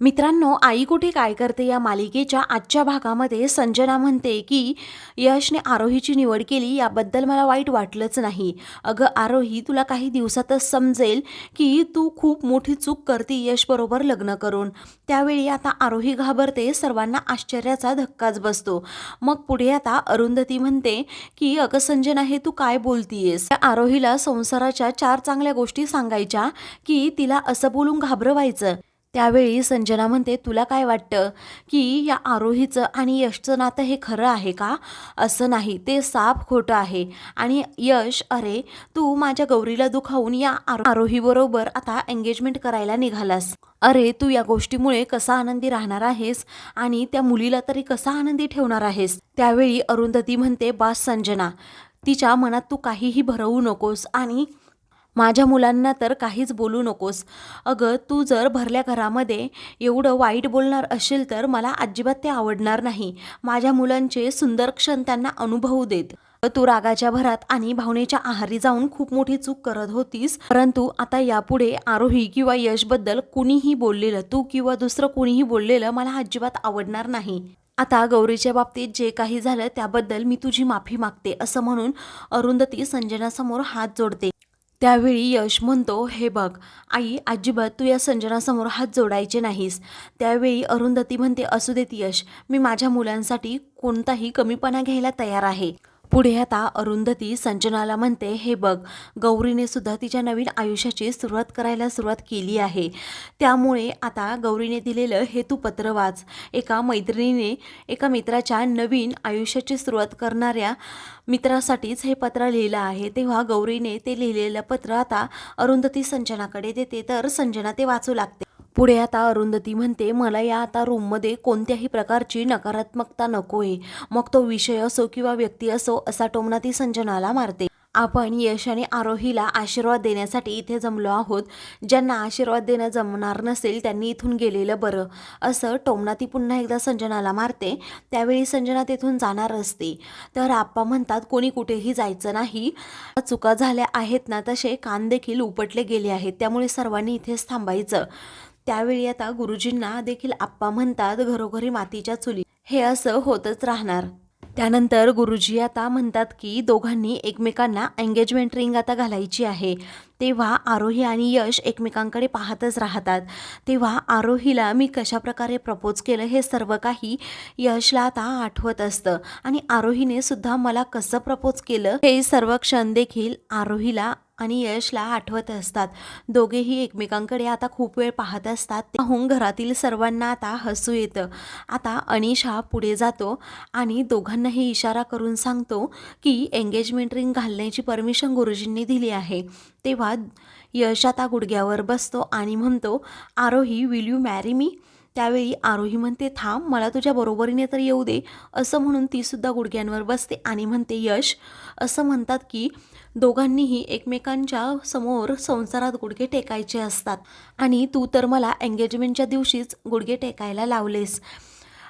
मित्रांनो आई कुठे काय करते या मालिकेच्या आजच्या भागामध्ये संजना म्हणते की यशने आरोहीची निवड केली याबद्दल मला वाईट वाटलंच नाही. अगं आरोही तुला काही दिवसातच समजेल की तू खूप मोठी चूक करते यशबरोबर लग्न करून. त्यावेळी आता आरोही घाबरते सर्वांना आश्चर्याचा धक्काच बसतो. मग पुढे आता अरुंधती म्हणते की अगं संजना हे तू काय बोलतीयेस? त्या आरोहीला संसाराच्या चार चांगल्या गोष्टी सांगायच्या की तिला असं बोलून घाबरवायचं. त्यावेळी संजना म्हणते तुला काय वाटतं की या आरोहीचं आणि यशचं नातं हे खरं आहे का? असं नाही ते साप खोटं आहे. आणि यश अरे तू माझ्या गौरीला दुखावून या आरोहीबरोबर आता एंगेजमेंट करायला निघालास. अरे तू या गोष्टीमुळे कसा आनंदी राहणार आहेस आणि त्या मुलीला तरी कसा आनंदी ठेवणार आहेस? त्यावेळी अरुंधती म्हणते बास संजना तिच्या मनात तू काहीही भरवू नकोस आणि माझ्या मुलांना तर काहीच बोलू नकोस. अगं तू जर भरल्या घरामध्ये एवढं वाईट बोलणार असेल तर मला अजिबात ते आवडणार नाही. माझ्या मुलांचे सुंदर क्षण त्यांना अनुभवू देत. तू रागाच्या भरात आणि भावनेच्या आहारी जाऊन खूप मोठी चूक करत होतीस. परंतु आता यापुढे आरोही किंवा यशबद्दल कुणीही बोललेलं तू किंवा दुसरं कुणीही बोललेलं मला अजिबात आवडणार नाही. आता गौरीच्या बाबतीत जे काही झालं त्याबद्दल मी तुझी माफी मागते असं म्हणून अरुंधती संजनासमोर हात जोडते. त्यावेळी यश म्हणतो हे बघ आई अजिबात तू या संजनासमोर हात जोडायचे नाहीस. त्यावेळी अरुंधती म्हणते असू देत यश मी माझ्या मुलांसाठी कोणताही कमीपणा घ्यायला तयार आहे. पुढे आता अरुंधती संजनाला म्हणते हे बघ गौरीने सुद्धा तिच्या नवीन आयुष्याची सुरुवात करायला सुरुवात केली आहे. त्यामुळे आता गौरीने दिलेलं हे तू पत्र वाच. एका मैत्रिणीने एका मित्राच्या नवीन आयुष्याची सुरुवात करणाऱ्या मित्रासाठीच हे पत्र लिहिलं आहे. तेव्हा गौरीने ते लिहिलेलं पत्र आता अरुंधती संजनाकडे देते. तर संजना ते वाचू लागते. पुढे आता अरुंधती म्हणते मला या आता रूममध्ये कोणत्याही प्रकारची नकारात्मकता नको आहे मग तो विषय असो किंवा व्यक्ती असो असा टोमना ती संजनाला मारते. आपण यश आणि आरोहीला आशीर्वाद देण्यासाठी इथे जमलो आहोत. ज्यांना आशीर्वाद देणं जमणार नसेल त्यांनी इथून गेलेलं बरं. असं टोमना ती पुन्हा एकदा संजनाला मारते. त्यावेळी संजना तेथून जाणार असते. तर आप्पा म्हणतात कोणी कुठेही जायचं नाही. चुका झाल्या आहेत ना तसे कान देखील उपटले गेले आहेत. त्यामुळे सर्वांनी इथेच थांबायचं. त्यावेळी आता गुरुजींना देखील आप्पा म्हणतात घरोघरी मातीच्या चुली. हे असं होतच राहणार. त्यानंतर गुरुजी आता म्हणतात की दोघांनी एकमेकांना एंगेजमेंट रिंग आता घालायची आहे. तेव्हा आरोही आणि यश एकमेकांकडे पाहतच राहतात. तेव्हा आरोहीला मी कशाप्रकारे प्रपोज केलं हे सर्व काही यशला आता आठवत असतं. आणि आरोहीने सुद्धा मला कसं प्रपोज केलं हे सर्व क्षण देखील आरोहीला आणि यशला आठवत असतात. दोघेही एकमेकांकडे आता खूप वेळ पाहत असतात. पाहून घरातील सर्वांना आता हसू येतं. आता अनिश हा पुढे जातो आणि दोघांनाही इशारा करून सांगतो की एंगेजमेंट रिंग घालण्याची परमिशन गुरुजींनी दिली आहे. तेव्हा यश आता गुडघ्यावर बसतो आणि म्हणतो Arohi will you marry me त्यावेळी आरोही म्हणते थांब मला तुझ्या बरोबरीने तर येऊ दे. असं म्हणून ती सुद्धा गुडघ्यांवर बसते आणि म्हणते यश. असं म्हणतात की दोघांनीही एकमेकांच्या समोर संसारात गुडघे टेकायचे असतात. आणि तू तर मला एंगेजमेंटच्या दिवशीच गुडघे टेकायला लावलेस.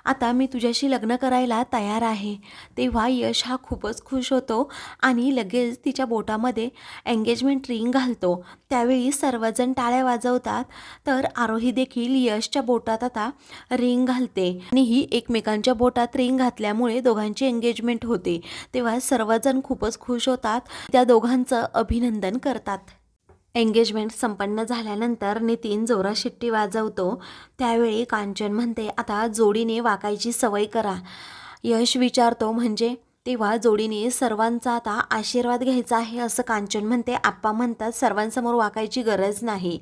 आता मी तुझ्याशी लग्न करायला तयार आहे. तेव्हा यश हा खूपच खुश होतो आणि लगेच तिच्या बोटामध्ये एंगेजमेंट रिंग घालतो. त्यावेळी सर्वजण टाळ्या वाजवतात. तर आरोही देखील यशच्या बोटात आता रिंग घालते. आणि ही एकमेकांच्या बोटात रिंग घातल्यामुळे दोघांची एंगेजमेंट होते. तेव्हा सर्वजण खूपच खुश होतात. त्या दोघांचं अभिनंदन करतात. एंगेजमेंट संपन्न झाल्यानंतर नितीन जोरा शिट्टी वाजवतो. त्यावेळी कांचन म्हणते आता जोडीने वाकायची सवय करा. यश विचारतो म्हणजे तेव्हा जोडीने सर्वांचा आता आशीर्वाद घ्यायचा आहे असं कांचन म्हणते. आप्पा म्हणतात सर्वांसमोर वाकायची गरज नाही.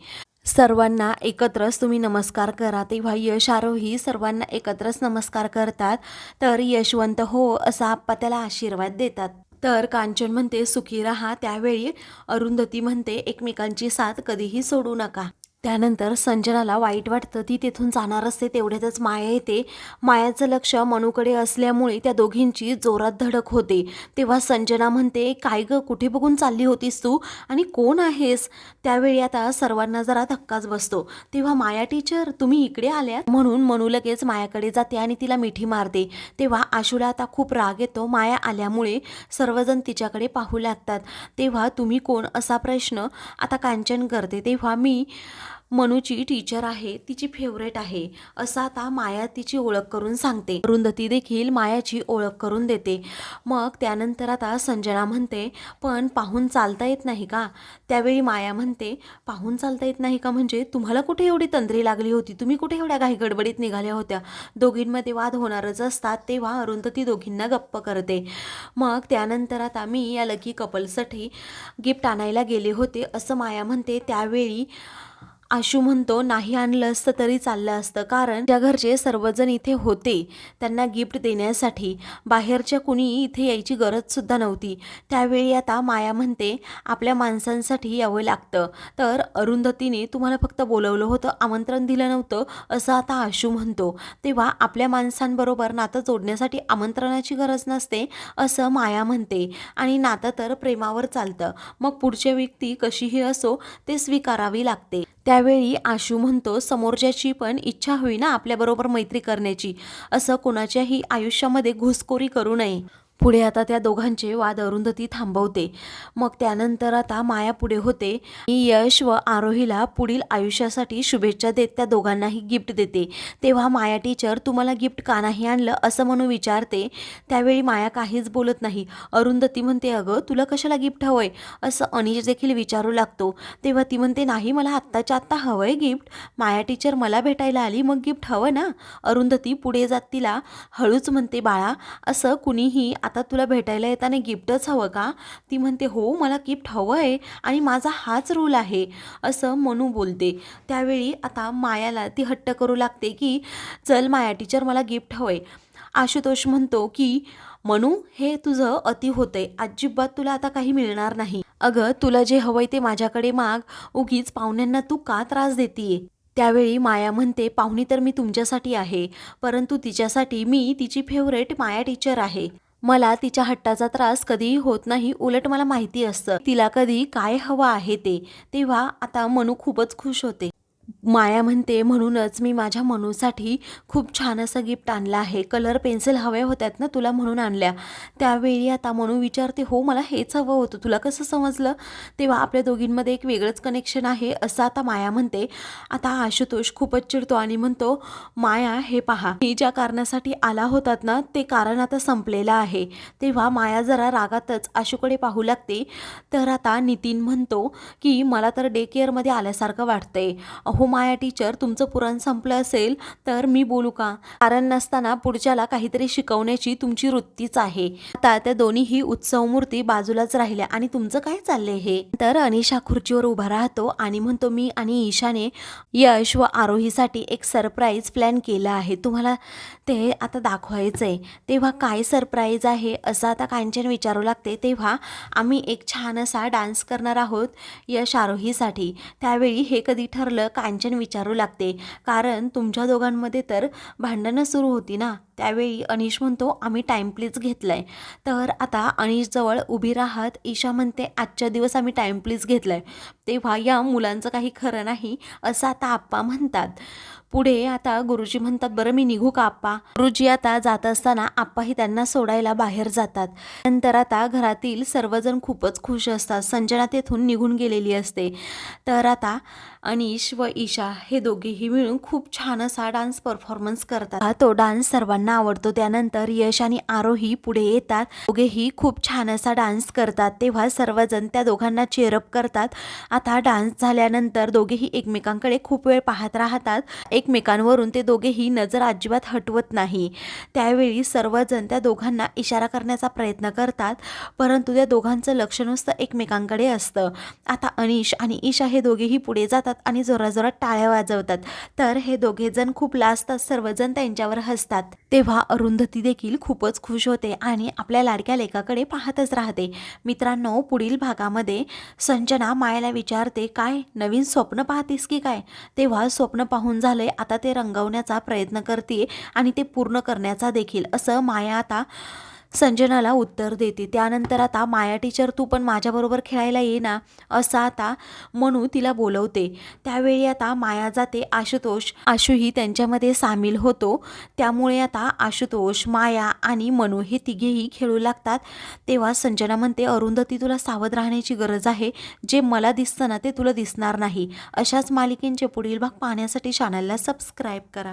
सर्वांना एकत्रच तुम्ही नमस्कार करा. तेव्हा यश आरोही सर्वांना एकत्रच नमस्कार करतात. तर यशवंत हो असा आप्पा त्याला आशीर्वाद देतात. तर कांचन म्हणते सुखी राहा. त्यावेळी अरुंधती म्हणते एकमेकांची साथ कधीही सोडू नका. त्यानंतर संजनाला वाईट वाटतं ती तेथून जाणार असते तेवढ्यातच माया येते. मायाचं लक्ष मनूकडे असल्यामुळे त्या दोघींची जोरात धडक होते. तेव्हा संजना म्हणते काय ग कुठे बघून चालली होतीस तू? आणि कोण आहेस? त्यावेळी आता सर्वांना जरा धक्काच बसतो. तेव्हा माया टीचर तुम्ही इकडे आल्यात? म्हणून मनू लगेच मायाकडे जाते आणि तिला मिठी मारते. तेव्हा आशूला आता खूप राग येतो. माया आल्यामुळे सर्वजण तिच्याकडे पाहू लागतात. तेव्हा तुम्ही कोण? असा प्रश्न आता कांचन करते. तेव्हा मी मनूची टीचर आहे तिची फेवरेट आहे असं आता माया तिची ओळख करून सांगते. अरुंधती देखील मायाची ओळख करून देते. मग त्यानंतर आता संजना म्हणते पण पाहून चालता येत नाही का? त्यावेळी माया म्हणते पाहून चालता येत नाही का म्हणजे तुम्हाला कुठे एवढी तंद्री लागली होती? तुम्ही कुठे एवढ्या घाई गडबडीत निघाल्या होत्या? दोघींमध्ये वाद होणारच असतात तेव्हा अरुंधती दोघींना गप्प करते. मग त्यानंतर आता मी या लकी कपलसाठी गिफ्ट आणायला गेले होते असं माया म्हणते. त्यावेळी आशू म्हणतो नाही आणलं असतं तरी चाललं असतं. कारण ज्या घरचे सर्वजण इथे होते त्यांना गिफ्ट देण्यासाठी बाहेरच्या कुणी इथे यायची गरजसुद्धा नव्हती. त्यावेळी आता माया म्हणते आपल्या माणसांसाठी यावं लागतं. तर अरुंधतीने तुम्हाला फक्त बोलवलं होतं आमंत्रण दिलं नव्हतं असं आता आशू म्हणतो. तेव्हा आपल्या माणसांबरोबर नातं जोडण्यासाठी आमंत्रणाची गरज नसते असं माया म्हणते. आणि नातं तर प्रेमावर चालतं. मग पुढच्या व्यक्ती कशीही असो ते स्वीकारावी लागते. त्यावेळी आशू म्हणतो समोरच्याची पण इच्छा होईना आपल्याबरोबर मैत्री करण्याची. असं कोणाच्याही आयुष्यामध्ये घुसखोरी करू नये. पुढे आता त्या दोघांचे वाद अरुंधती थांबवते. मग त्यानंतर आता माया पुढे होते. मी यश व आरोहीला पुढील आयुष्यासाठी शुभेच्छा देत त्या दोघांनाही गिफ्ट देते. तेव्हा माया टीचर तुम्हाला गिफ्ट का नाही आणलं? असं म्हणून विचारते. त्यावेळी माया काहीच बोलत नाही. अरुंधती म्हणते अगं तुला कशाला गिफ्ट हवंय? असं अनिश देखील विचारू लागतो. तेव्हा ती म्हणते नाही मला आत्ताच्या आत्ता हवंय गिफ्ट. माया टीचर मला भेटायला आली मग गिफ्ट हवं ना? अरुंधती पुढे जात तिला हळूच म्हणते बाळा. असं कुणीही आता तुला भेटायला येताना गिफ्टच हवं का? ती म्हणते हो मला गिफ्ट हवं आहे आणि माझा हाच रूल आहे असं मनू बोलते. त्यावेळी आता मायाला ती हट्ट करू लागते की चल माया टीचर मला गिफ्ट हवं आहे आशुतोष म्हणतो की मनू हे तुझं अति होतंय. अजिबात तुला आता काही मिळणार नाही. अगं तुला जे हवंय ते माझ्याकडे माग. उगीच पाहुण्यांना तू का त्रास देतीये? त्यावेळी माया म्हणते पाहुणी तर मी तुमच्यासाठी आहे परंतु तिच्यासाठी मी तिची फेवरेट माया टीचर आहे. मला तिच्या हट्टाचा त्रास कधीही होत नाही उलट मला माहिती असतं. तिला कधी काय हवं आहे ते. तेव्हा आता मनू खूपच खुश होते. माया म्हणते म्हणूनच मी माझ्या मनूसाठी खूप छान असं गिफ्ट आणलं आहे. कलर पेन्सिल हव्या होत्यात ना तुला म्हणून आणल्या. त्यावेळी आता मनू विचारते हो मला हेच हवं होतं. तुला कसं समजलं? तेव्हा आपल्या दोघींमध्ये एक वेगळंच कनेक्शन आहे असं आता माया म्हणते. आता आशुतोष खूपच चिडतो आणि म्हणतो माया हे पहा. मी ज्या कारणासाठी आला होतात ना ते कारण आता संपलेलं आहे. तेव्हा माया जरा रागातच आशूकडे पाहू लागते. तर आता नितीन म्हणतो की मला तर डे केअरमध्ये आल्यासारखं वाटतंय. अहो माया टीचर तुमचं पुराण संपलं असेल तर मी बोलू का? कारण नसताना पुढच्याला काहीतरी शिकवण्याची तुमची वृत्तीच आहे. आता त्या दोन्हीही उत्सव मूर्ती बाजूलाच राहिल्या. आणि तुमचं काय चाललंय हे? तर अनिशा खुर्चीवर उभा राहतो आणि म्हणतो मी आणि ईशाने यश व आरोहीसाठी एक सरप्राईज प्लॅन केला आहे. तुम्हाला ते आता दाखवायचं आहे तेव्हा काय सरप्राईज आहे असं आता कांचन विचारू लागते. तेव्हा आम्ही एक छान असा डान्स करणार आहोत यश आरोहीसाठी. त्यावेळी हे कधी ठरलं? कांचन विचारू लागते. कारण तुमच्या दोघांमध्ये तर भांडणं सुरू होती ना? त्यावेळी अनिश म्हणतो आम्ही टाईम प्लीज घेतलाय. तर आता अनिशजवळ उभी राहत ईशा म्हणते आजच्या दिवस आम्ही टाईम प्लीज घेतलाय. तेव्हा या मुलांचं काही खरं नाही असं आता आप्पा म्हणतात. पुढे आता गुरुजी म्हणतात बरं मी निघू का आप्पा? गुरुजी आता जात असताना आप्पाही त्यांना सोडायला बाहेर जातात. नंतर आता घरातील सर्वजण खूपच खुश असतात. संजना तेथून निघून गेलेली असते. तर आता अनिश व ईशा हे दोघेही मिळून खूप छान असा डान्स परफॉर्मन्स करतात. तो डान्स सर्वांना आवडतो त्यानंतर यश आणि आरोही पुढे येतात. दोघेही खूप छान असा डान्स करतात. तेव्हा सर्वजण त्या दोघांना चेअरअप करतात. आता डान्स झाल्यानंतर दोघेही एकमेकांकडे खूप वेळ पाहत राहतात. एकमेकांवरून ते दोघेही नजर अजिबात हटवत नाही. त्यावेळी सर्वजण त्या दोघांना इशारा करण्याचा प्रयत्न करतात. परंतु त्या दोघांचं लक्ष नुसतं एकमेकांकडे असतं. आता अनिश आणि ईशा हे दोघेही पुढे जातात आणि जोराजोरात टाळ्या वाजवतात. तर हे दोघेजण खूप लाजतात सर्वजण त्यांच्यावर हसतात. तेव्हा अरुंधती देखील खूपच खुश होते आणि आपल्या लाडक्या लेखाकडे पाहतच राहते. मित्रांनो पुढील भागामध्ये संजना मायाला विचारते काय नवीन स्वप्न पाहतेस की काय? तेव्हा स्वप्न पाहून झालंय आता ते रंगवण्याचा प्रयत्न करते आणि ते पूर्ण करण्याचा देखील. असं माया आता संजनाला उत्तर देते. त्यानंतर आता माया टीचर तू पण माझ्याबरोबर खेळायला ये ना असं आता मनू तिला बोलवते. त्यावेळी आता माया जाते आशुतोष आशूही त्यांच्यामध्ये सामील होतो. त्यामुळे आता आशुतोष माया आणि मनू हे तिघेही खेळू लागतात. तेव्हा संजना म्हणते अरुंधती तुला सावध राहण्याची गरज आहे. जे मला दिसतं ना ते तुला दिसणार नाही. अशाच मालिकेंचे पुढील भाग पाहण्यासाठी चॅनलला सबस्क्राईब करा.